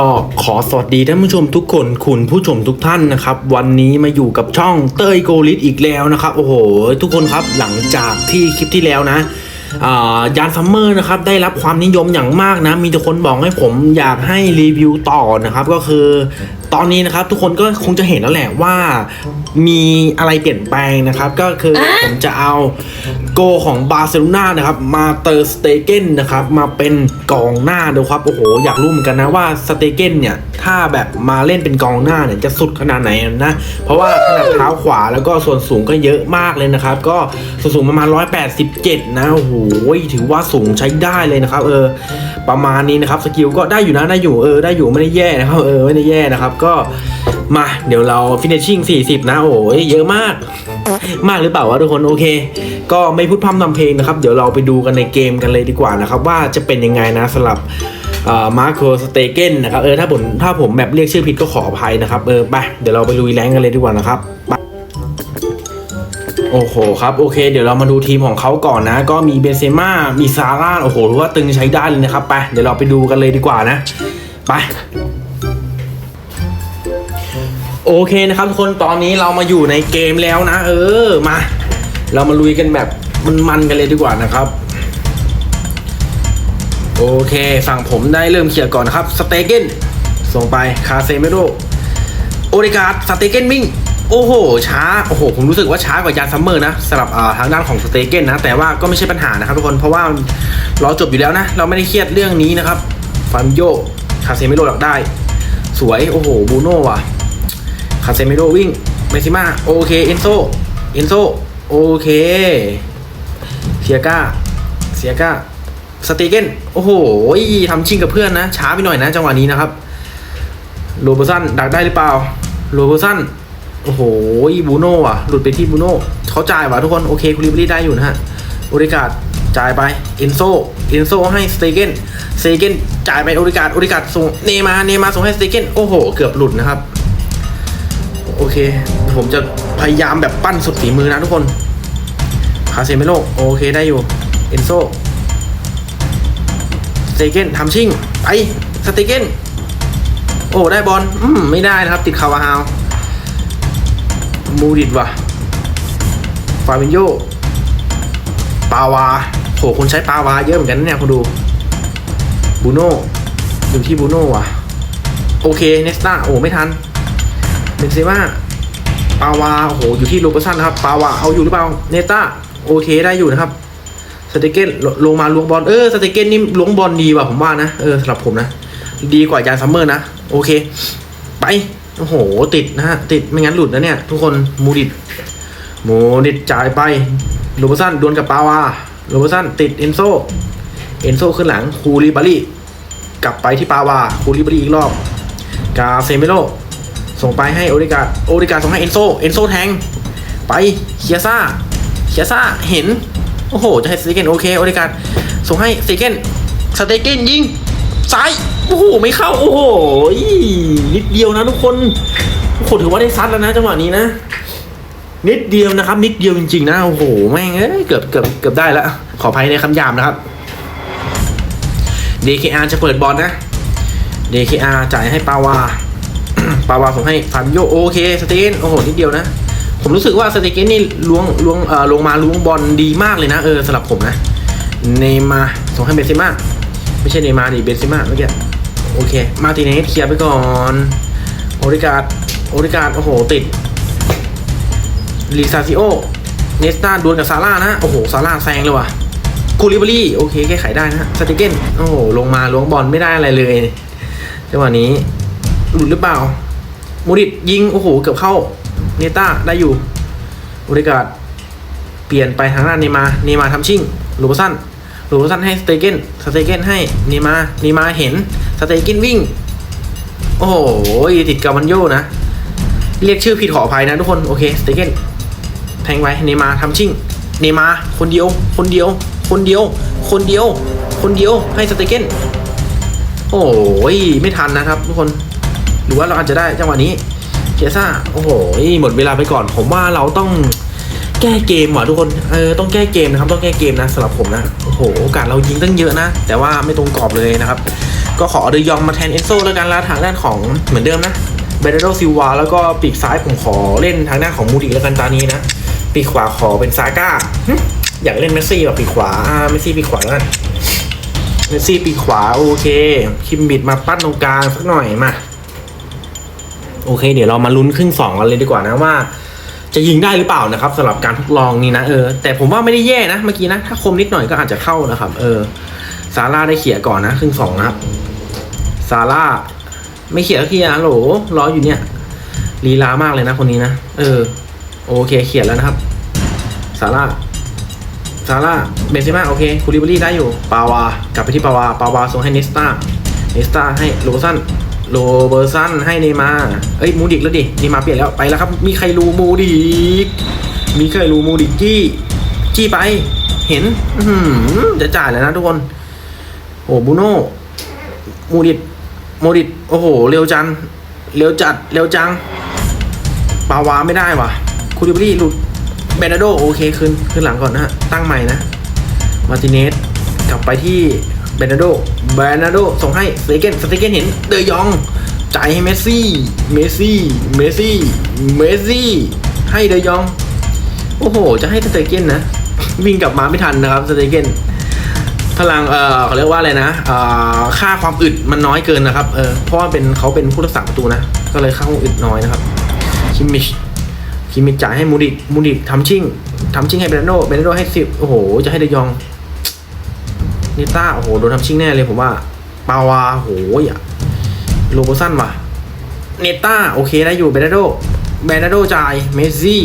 ก็ขอสวัสดีท่านผู้ชมทุกคนคุณผู้ชมทุกท่านนะครับ วันนี้มาอยู่กับช่องเต้ยโกลิสอีกแล้วนะครับ โอ้โห ทุกคนครับหลังจากที่คลิปที่แล้วนะยานซัมเมอร์นะครับได้รับความนิยมอย่างมากนะ มีแต่คนบอกให้ผมอยากให้รีวิวต่อนะครับ ก็คือ ตอนนี้นะครับทุกคนก็คงจะเห็นแล้วแหละว่ามีอะไรเปลี่ยนแปลงนะครับ ก็คือผมจะเอาโกของบาร์เซโลนานะครับมาเตอร์สเตเกนนะครับมาเป็นกองหน้าดูครับโอ้โหอยากรู้เหมือนกันนะว่าสเตเกนเนี่ยถ้าแบบมาเล่นเป็นกองหน้าเนี่ยจะสุดขนาดไหนนะเพราะว่าขนาดเท้าขวาแล้วก็ส่วนสูงก็เยอะมากเลยนะครับ ก็ส่วนสูงประมาณ 187 นะโอ้โหถือว่าสูงใช้ได้เลยนะครับ เออประมาณนี้นะครับสกิลก็ได้อยู่นะได้อยู่เออได้อยู่ไม่ได้แย่นะครับเออไม่ได้แย่นะครับก็มาเดี๋ยวเรา finishing 40 นะ โอ้ยเยอะมาก มากหรือเปล่าวะทุกคนโอเค ก็ไม่พูดพร่ำทำเพลงนะครับ เดี๋ยวเราไปดูกันในเกมกันเลยดีกว่านะครับ ว่าจะเป็นยังไงนะสำหรับมาร์โคสเตเกนนะครับเออถ้าผมถ้าผมแบบเรียกชื่อผิดก็ขออภัยนะครับเออไปเดี๋ยวเราไปลุยแรงกันเลยดีกว่านะครับโอ้โหครับโอเค เดี๋ยวเรามาดูทีมของเขาก่อนนะ ก็มีเบนเซม่ามีซาร่าโอ้โหถือว่าตึงใช้ได้เลยนะครับไปเดี๋ยวเราไปดูกันเลยดีกว่านะ ไป โอเคนะครับทุกคนตอนนี้เรามาอยู่ในเกมแล้วนะ เออมา เรามาลุยกันแบบมันๆกันเลยดีกว่านะครับ โอเคฝั่งผมได้เริ่มเขี่ยก่อนนะครับสเตเกนส่งไปคาเซเมโรโอริกาดสเตเกนวิ่งโอ้โห ช้า โอ้โห ผมรู้สึกว่าช้ากว่ายานซัมเมอร์นะสำหรับทางด้านของสเตเกนนะ แต่ว่าก็ไม่ใช่ปัญหานะครับทุกคน เพราะว่าเราจบอยู่แล้วนะ เราไม่ได้เครียดเรื่องนี้นะครับฟาร์มโยคาเซเมโรหลักได้ สวย โอ้โห บูโน่ว่ะาเซมิโดวิ่งเมซิมาโอเคเอนโซเอนโซโอเคเซียก้าเซียก้าสตีเกนโอ้โหทำชิงกับเพื่อนนะ ช้าไปหน่อยนะ จังหวะนี้นะครับโรเบอร์สันดักได้หรือเปล่าโรเบอร์สันโอ้โหบูโน่อะหลุดไปที่บูโน่เขาจ่ายว่ะทุกคน โอเคคูลิบรีได้อยู่นะฮะโอริกาดจ่ายไปเอนโซเอนโซให้สเตเกนสเตเกนจ่ายไปโอริกาดโอริกาดส่งเนมาเนมาส่งให้สเตเกนโอ้โห เกือบหลุดนะครับ โอเค ผมจะพยายามแบบปั้นสุดฝีมือนะทุกคนคาเซเมโลโอเคได้อยู่ เอนโซสเตเกนทำชิ่งไปสเตเกนโอ้ได้บอลอืมไม่ได้นะครับ ติดคาวาฮาวมูดิดว่ะฟาบินโยปาวาโหคนใช้ปาวาเยอะเหมือนกันเนี่ยคุณดูบูโน่อยู่ที่บูโน่ว่ะ โอเค เนสตาโอ้ ไม่ทัน เบนเซม่าปาวาโอ้โหอยู่ที่โรเบอร์สันนะครับปาวาเอาอยู่หรือเปล่าเนต้าโอเคได้อยู่นะครับสเตเกนลงมาล้วงบอลเออสเตเกนนี่ล้วงบอลดีว่ะผมว่านะเออสำหรับผมนะ ดีกว่ายานซัมเมอร์นะ โอเค ไป โอ้โห ติดนะฮะ ติดไม่งั้นหลุดนะเนี่ย ทุกคนมูดิดมูดิดจ่ายไปโรเบอร์สันดวลกับปาวาโรเบอร์สันติดเอนโซเอนโซขึ้นหลังคูริบารีกลับไปที่ปาวาคูริบารีอีกรอบกาเซเมโล ส่งไปให้โอริกาโอริกาส่งให้เอนโซเอนโซแทง ไปเคียซ่าเคียซ่าเห็น โอ้โห จะให้สเตเกนโอเคโอริกาส่งให้สเตเกนสเตเกนยิงซ้ายโอ้โหไม่เข้าโอ้โหนิดเดียวนะทุกคนโอ้โหถือว่าได้ซัดแล้วนะจังหวะนี้นะ นิดเดียวนะครับ นิดเดียวจริงๆนะโอ้โหแม่งเอ้ยเกือบเกือบเกือบได้แล้วขออภัยในคำหยาบนะครับ DKR จะเปิดบอลนะ DKR จ่ายให้ปาวา ปาวาส่งให้ฟาบิโยโอเคสเตนโอ้โหนิดเดียวนะ ผมรู้สึกว่าสเตเกนนี่ล้วงล้วงเอ่อลงมาล้วงบอลดีมากเลยนะเออสำหรับผมนะเนมาส่งให้เบนซิม่าไม่ใช่เนมาดิเบนซิม่าเมื่อกี้โอเค มาติเนสเคลียร์ไปก่อนโอริกาดโอริกาดโอ้โหติดลิซาซิโอเนสตาดวลกับซาร่านะโอ้โหซาร่าแซงเลยว่ะคูลิบารีโอเคแก้ไขได้นะสเตเกนโอ้โหลงมาล้วงบอลไม่ได้อะไรเลยจังหวะนี้ หลุดหรือเปล่ามูริดยิง โอ้โห เกือบเข้า เนต้าได้อยู่บริการเปลี่ยนไปทางด้านเนมาเนมาทำชิ่งลูเบสันลูเบสันให้สเตเกนสเตเกนให้เนมาเนมาเห็นสเตเกนวิ่ง โอ้โหติดกามันโยนะ เรียกชื่อผิดขออภัยนะทุกคน โอเคสเตเกนแทงไว้เนมาทำชิ่งเนมาคนเดียว คนเดียว คนเดียว คนเดียว คนเดียวให้สเตเกนโอ้ยไม่ทันนะครับทุกคน หรือว่าเราอาจจะได้จังหวะนี้เคียซ่าโอ้โหหมดเวลาไปก่อน ผมว่าเราต้องแก้เกมว่ะทุกคนเออต้องแก้เกมนะครับต้องแก้เกมนะสำหรับผมนะโอ้โหโอกาสเรายิงตั้งเยอะนะ แต่ว่าไม่ตรงกรอบเลยนะครับ ก็ขอเดยองมาแทนเอนโซแล้วกันล้วทางด้านของเหมือนเดิมนะเบเดโรซิลวาแล้วก็ปีกซ้ายผมขอเล่นทางด้านของมูดิแล้วกันตานี้นะปีกขวาขอเป็นซาก้าอยากเล่นเมสซี่แบบปีกขวาอ่าเมสซี่ปีกขวาแล้วกันเมสซี่ปีกขวาโอเค คิมบิดมาปั้นตรงกลางสักหน่อยมา โอเค เดี๋ยวเรามาลุ้นครึ่งสองกันเลยดีกว่านะว่า จะยิงได้หรือเปล่านะครับสำหรับการทดลองนี้นะเออแต่ผมว่าไม่ได้แย่นะเมื่อกี้นะถ้าคมนิดหน่อยก็อาจจะเข้านะครับ เออซาร่าได้เขี่ยก่อนนะครึ่งสองนะครับซาร่าไม่เขี่ยก็เขี่ยนะโหลรออยู่เนี่ยลีลามากเลยนะคนนี้นะเออ โอเคเขี่ยแล้วนะครับซาร่าซาร่าเบนซิม่าโอเคคูลิบารีได้อยู่ปาวากลับไปที่ปาวาปาวาส่งให้เนสตาเนสตาให้โรซัน โรเบอร์ซันให้เนมาเอ้ยมูดิกแล้วดิเนมาเปลี่ยนแล้วไปแล้วครับ มีใครรู้มูดิกมีใครรู้มูดิกจี้จี้ไป เห็นหือจะจ่ายแล้วนะทุกคนโอ้บูโน่มูดิดมูดิดโอ้โหเร็วจังเร็วจัดเร็วจังปาวาไม่ได้ว่ะคูดิบรี่หลุดเบนาโดโอเคขึ้นขึ้นหลังก่อนนะฮะตั้งใหม่นะมาร์ติเนสกลับไปที่ เบนาโดเบนาโดส่งให้สเตเกนสเตเกนเห็นเดยองจ่ายให้เมสซี่ เมสซี่ เมสซี่ เมสซี่ ให้เดยอง โอ้โห จะให้สเตเกนนะ วิ่งกลับมาไม่ทันนะครับสเตเกนพลัง เออเขาเรียกว่าอะไรนะเอ่อค่าความอึดมันน้อยเกินนะครับ เออ เพราะว่าเป็นเขาเป็นผู้รักษาประตูนะ ก็เลยค่าความอึดน้อยนะครับ คิมมิช คิมมิชจ่ายให้มูดิก มูดิกทำชิ่งทำชิ่งให้เบรนโดเบรนโดให้สิบโอ้โห จะให้เดยอง นิต้าโอ้โหโดนทำชิ่งแน่เลยผมว่าปาวาโหอย่าโลโบสันว่ะเนต้าโอเคได้อยู่เบรนโดเบรนโดจ่ายเมสซี่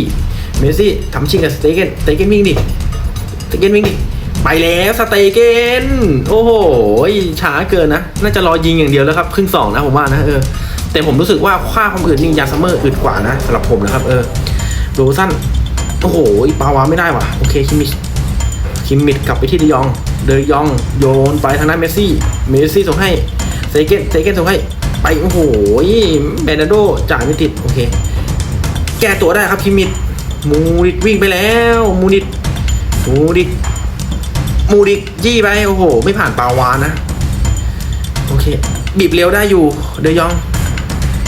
เมสซี่ทำชิ่งกับสเตเกนสเตเกนวิ่งดิสเตเกนวิ่งดิไปแล้วสเตเกนโอ้โหช้าเกินนะ น่าจะรอยิงอย่างเดียวแล้วครับครึ่งสองนะผมว่านะเออแต่ผมรู้สึกว่าค่าความอึดนี่ยาซัมเมอร์อึดกว่านะสำหรับผมนะครับเออโรซันโอ้โหปาวาไม่ได้ว่ะโอเคคิมมิช คิมมิชกลับไปที่เดยอง เดยองโยนไปทางด้านเมสซี่ เมสซี่ส่งให้ เซเกนเซเกนส่งให้ ไปโอ้โหเบนาโดจ่ายไม่ติด โอเค แก้ตัวได้ครับคิมมิชมูดิดวิ่งไปแล้ว มูดิดมูดิดมูดิกยี่ไป โอ้โห ไม่ผ่านปาวานะ โอเค บีบเร็วได้อยู่ เดยอง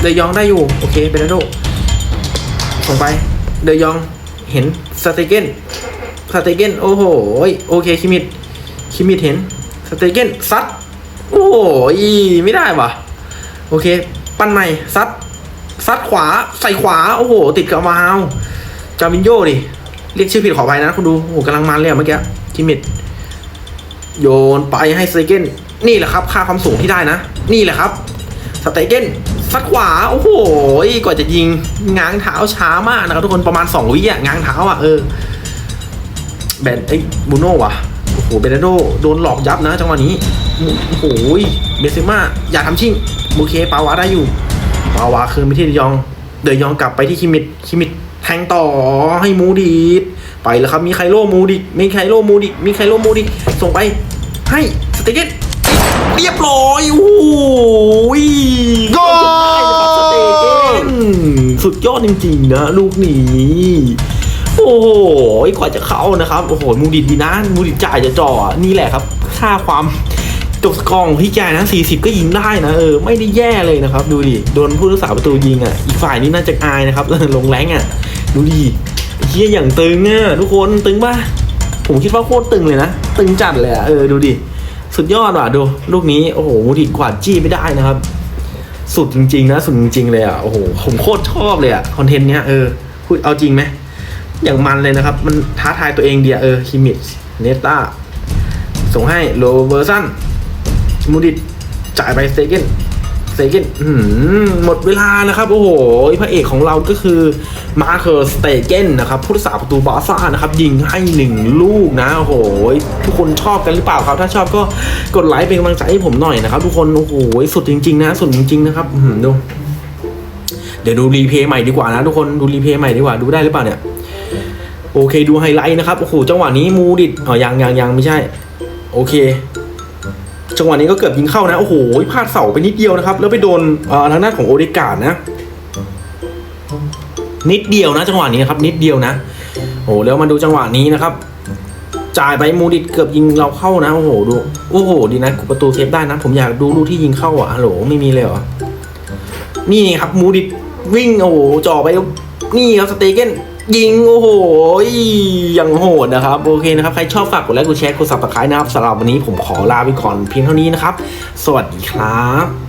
เดยองได้อยู่ โอเคเบรนโดส่งไป เดยอง เห็นสเตเกน สเตเกนโอ้โหโอเคคิมิดคิมิดเห็นสเตเกนซัดโอ้โหไม่ได้วะโอเค ปั้นใหม่ซัดซัดขวาใส่ขวา โอ้โห ติดกับมาวจามินโยดิ เรียกชื่อผิดขออภัยนะคุณดู โอ้โหกำลังมันเลยเมื่อกี้คิมิดโยนไปให้สเตเกนนี่แหละครับ ค่าความสูงที่ได้นะ นี่แหละครับสเตเกนซัดขวา โอ้โหกว่าจะยิงง้างเท้าช้ามากนะครับทุกคนประมาณ 2 วิอะง้างเท้าอะเออ แบนไอ้บูโน่ว่ะโอ้โหเบรนโดโดนหลอกยับนะจังหวะนี้โอ้โหเบนเซม่าอย่าทำชิ่งโอเคปาวาได้อยู่ปาวาคืนไปที่เดยอง เดยองกลับไปที่คิมิดคิมิดแทงต่อให้มูดีดไปแล้วครับมีไคโลมูดิกมีไคโลมูดิกมีไคโลมูดิกส่งไปให้สเตเกนเรียบร้อยโอ้ยโกสเตเกนสุดยอดจริงๆนะ ลูกนี้ โอ้โหกว่าจะเข้านะครับ โอ้โห มูดิดดีนะ มูดิดจ่ายจะจ่อ นี่แหละครับ ค่าความจบสกอร์ของพี่แกนะ 40 ก็ยิงได้นะ เออ ไม่ได้แย่เลยนะครับ ดูดิ โดนผู้รักษาประตูยิงอะ อีกฝ่ายนี้น่าจะอายนะครับ ลงแรงอะ ดูดิเฮียอย่างตึงอะทุกคน ตึงป่ะ ผมคิดว่าโคตรตึงเลยนะ ตึงจัดเลยอะ เออ ดูดิ สุดยอดว่ะ ดู ลูกนี้ โอ้โห มูดิดกวาดจี้ไม่ได้นะครับ สุดจริง ๆ นะ สุดจริงๆเลยอะ โอ้โห ผมโคตรชอบเลยอะ คอนเทนต์เนี้ย เออพูดเอาจริงไหม อย่างมันเลยนะครับ มันท้าทายตัวเองเดียเออคิมิชเนต้าส่งให้โรเบอร์สันมูดิดจ่ายไปสเตเกนสเตเกนหือหมดเวลานะครับ โอ้โห พระเอกของเราก็คือมาเคอร์สเตเกนนะครับผู้รักษาประตูบาร์ซ่านะครับ ยิงให้หนึ่งลูกนะ โอ้โห ทุกคนชอบกันหรือเปล่าครับ ถ้าชอบก็กดไลค์เป็นกำลังใจให้ผมหน่อยนะครับ ทุกคน โอ้โห สุดจริง ๆ นะ สุดจริง ๆ นะครับดู เดี๋ยวดูรีเพย์ใหม่ดีกว่านะทุกคน ดูรีเพย์ใหม่ดีกว่า ดูได้หรือเปล่าเนี่ย โอเคดูไฮไลท์นะครับ โอ้โห จังหวะนี้มูดิดอ๋อยังยังยังไม่ใช่ โอเค จังหวะนี้ก็เกือบยิงเข้านะ โอ้โห พลาดเสาไปนิดเดียวนะครับ แล้วไปโดนอ่อทางด้านของโอเดการ์ดนะ นิดเดียวนะ จังหวะนี้นะครับ นิดเดียวนะ โอ้โห แล้วมาดูจังหวะนี้นะครับ จ่ายไปมูดิดเกือบยิงเราเข้านะ โอ้โห ดู โอ้โห ดีนะกูประตูเซฟได้นะ ผมอยากดูลูกที่ยิงเข้าอะฮัลโหล ไม่มีเลยเหรอ นี่ครับ มูดิดวิ่ง โอ้โห จ่อไป นี่ครับ สเตเกน ยิงโอ้โหยังโหดนะครับโอเคนะครับใครชอบฝากกดไลค์กดแชร์กดซับสไครต์นะครับสำหรับวันนี้ผมขอลาไปก่อนเพียงเท่านี้นะครับ สวัสดีครับ